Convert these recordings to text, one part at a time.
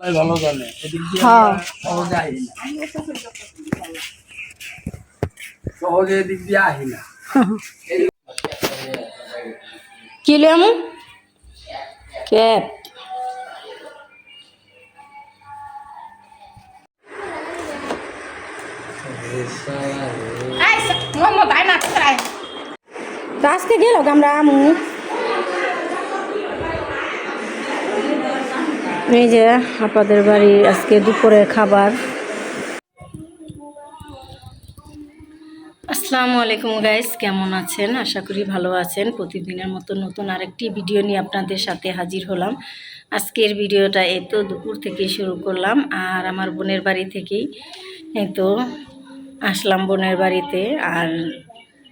ভালো জানে। এদিক দিয়ে হ্যাঁ। আমরা সহজে আহি না। সহজে এদিক দিয়ে আহি না। কি লেম ক্যাপ গেল আমরা আমু এই যে আপনাদের বাড়ি আজকে দুপুরের খাবার। আসসালামু আলাইকুম গাইস কেমন আছেন? আশা করি ভালো আছেন। প্রতিদিনের মতো নতুন আরেকটি ভিডিও নিয়ে আপনাদের সাথে হাজির হলাম। আজকের ভিডিওটা এই তো দুপুর থেকে শুরু করলাম, আর আমার বোনের বাড়ি থেকেই এই তো আসলাম বোনের বাড়িতে। আর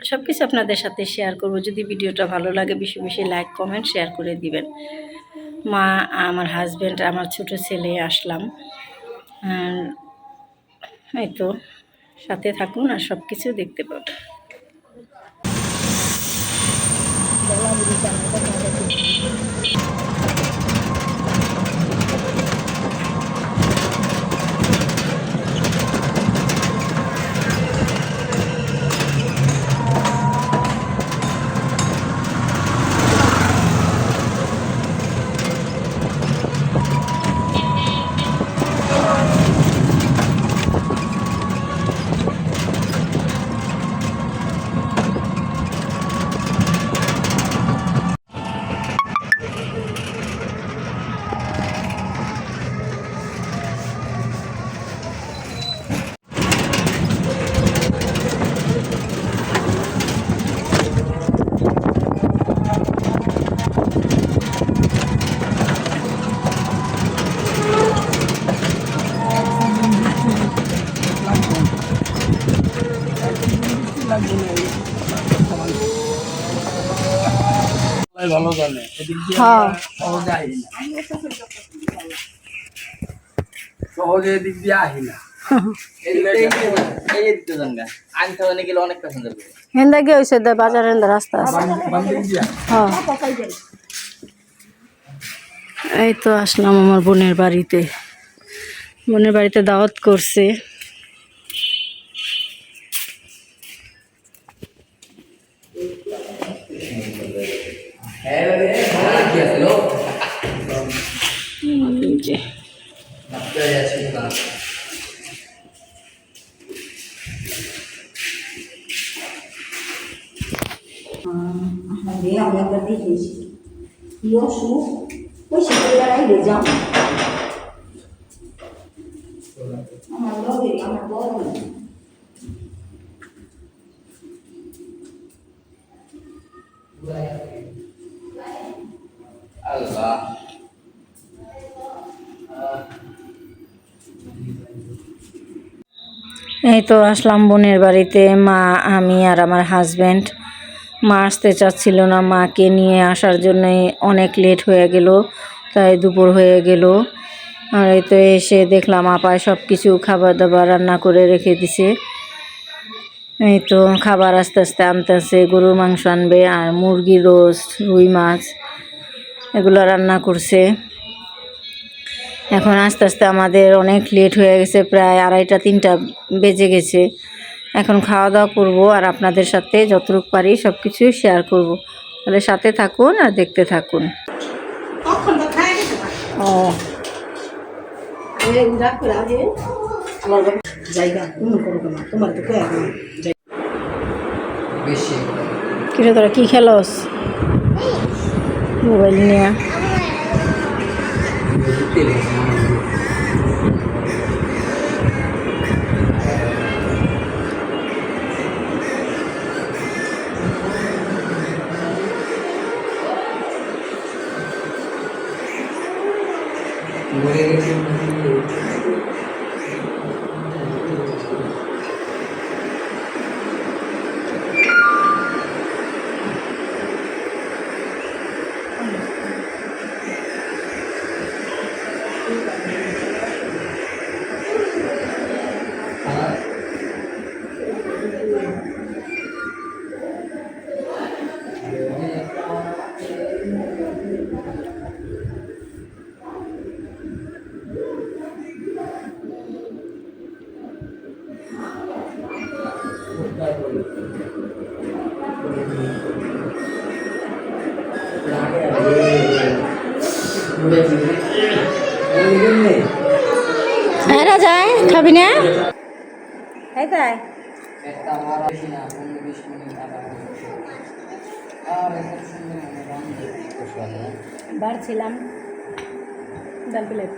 সব কিছু আপনাদের সাথে শেয়ার করব। যদি ভিডিওটা ভালো লাগে, বেশি বেশি লাইক কমেন্ট শেয়ার করে দিবেন। মা, আমার হাজব্যান্ড আমার ছোট ছেলে আসলাম। এই তো, সাথে থাকুন আর সব কিছু দেখতে পাবেন। সবাই ভালো জানে এদিক দিয়ে হ্যাঁ। আমরা সহজে আহি না। সহজে এদিক দিয়ে আহি না। হেন্দা গিয়ে হয়েছে বাজার হেন্দা রাস্তা আছে। হ্যাঁ। এই তো আসলাম আমার বোনের বাড়িতে। বোনের বাড়িতে দাওয়াত করছে। এই যে। আমি একবার দেখেছি কি অসুখ ওই সকালবেলায় হয়ে যাও আমার লগের আমার বড় এই তো আসলাম বোনের বাড়িতে, মা, আমি আর আমার হাজব্যান্ড মা আসতে চাচ্ছিল না, মাকে নিয়ে আসার জন্য অনেক লেট হয়ে গেল, তাই দুপুর হয়ে গেল। আর এই তো এসে দেখলাম আপায় সব কিছু খাবার দাবার রান্না করে রেখে দিছে। এই তো খাবার আস্তে আস্তে আনতেছে, গরুর মাংস আনবে, আর মুরগি রোস্ট রুই মাছ। এগুলো রান্না করছে। এখন আস্তে আস্তে আমাদের অনেক লেট হয়ে গেছে প্রায় আড়াইটা তিনটা বেজে গেছে। এখন খাওয়া দাওয়া করব আর আপনাদের সাথে যতটুক পারি সব কিছুই শেয়ার করব। তাহলে সাথে থাকুন আর দেখতে থাকুন। ও। কিরে তোরা কী খেলস? মোবাইল নিয়ে হ্যাঁ রাজায় খাবি না? তাই বাড়ছিলাম। ডাল প্লেট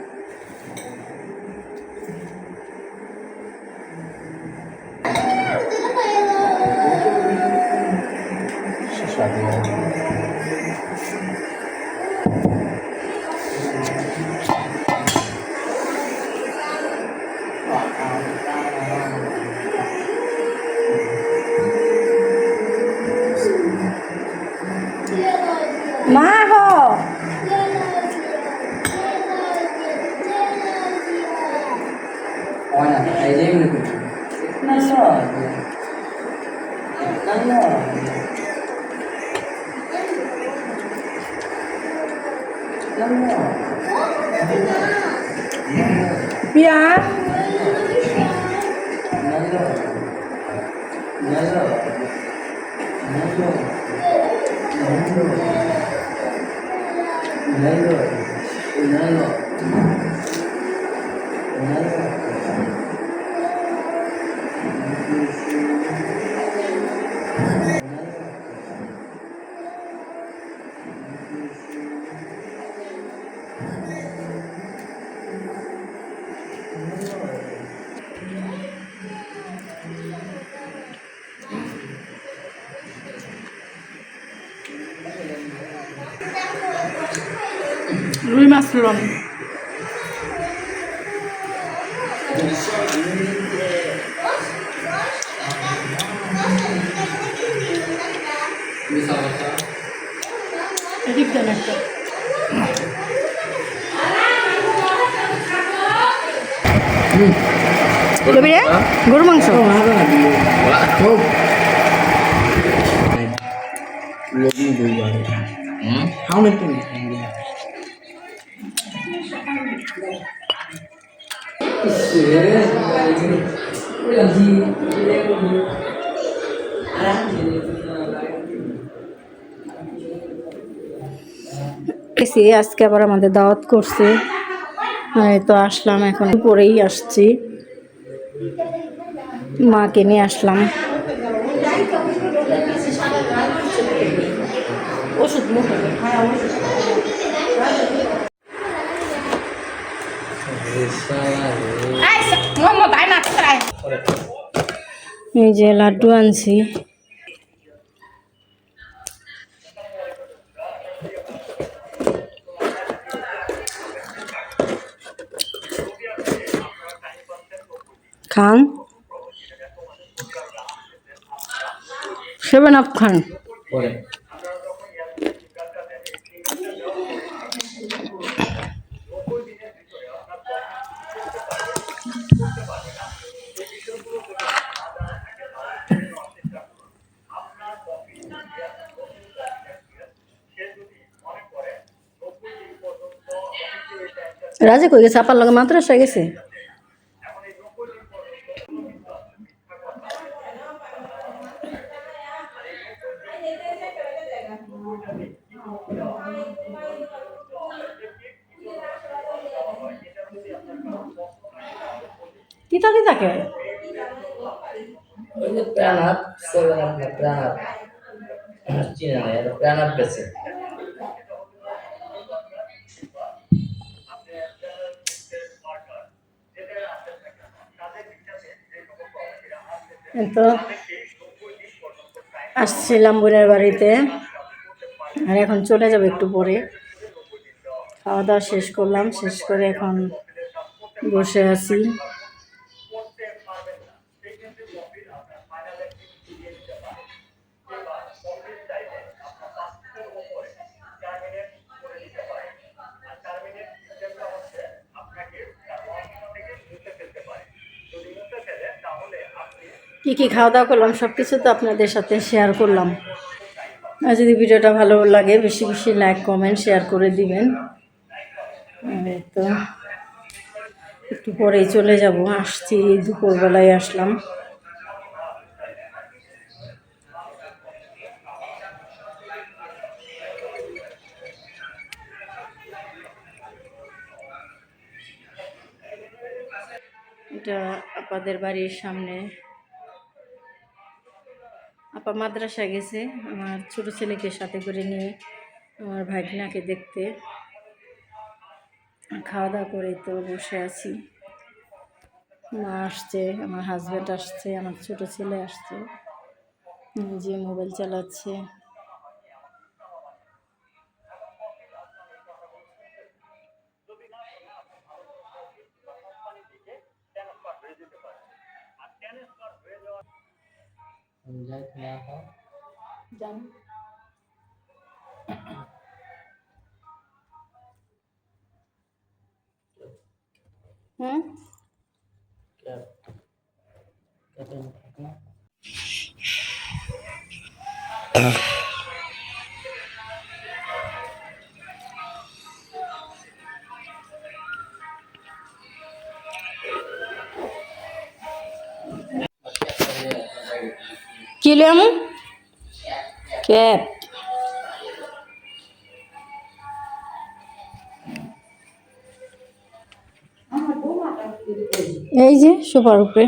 মা Why not? I live with you. That's all right. That's all right. Pia. Nalo. Nalo. Nalo. Nalo. Nalo. Nalo. Nalo. রুই মাছ লম এদিক দেন একটা গরু মাংস এসে আজকে আবার আমাদের দাওয়াত করছে। তো আসলাম এখন পরেই আসছি। মাকে নিয়ে আসলাম। এই যে লাড্ডু আনছি। খান। সেভেন আপ খান। রাজে কই গেছে? আপার লগে মাদ্রাসা গেছে? তিতা তিতা ওই যে প্রাণ সেভেন আপ না প্রাণ আপ চিনা এটা প্রাণ বেছে তো আসছিলাম বোনের বাড়িতে আর এখন চলে যাব একটু পরে। খাওয়া দাওয়া শেষ করলাম শেষ করে এখন বসে আছি। কী কী খাওয়া দাওয়া করলাম সব কিছু তো আপনাদের সাথে শেয়ার করলাম। আর যদি ভিডিওটা ভালো লাগে, বেশি বেশি লাইক কমেন্ট শেয়ার করে দিবেন। তো, একটু পরেই চলে যাব, আসছি, দুপুরবেলায় আসলাম। এটা আপাদের বাড়ির সামনে। আপা মাদ্রাসা গেছে আমার ছোট ছেলেকে সাথে করে নিয়ে আমার ভাগনাকে দেখতে। খাওয়া দাওয়া করে তো বসে আছি। মা আসছে, আমার হাজব্যান্ড আসছে, আমার ছোট ছেলে আসছে। যে মোবাইল চালাচ্ছে। জানি হুম? কি লো করে এই যে সোফার উপরে।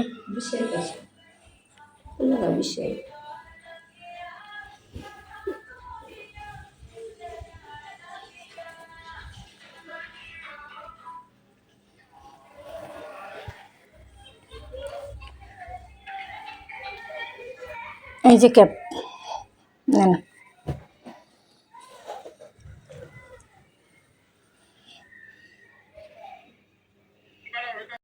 এই যে ক্যাপ। soon. Yeah.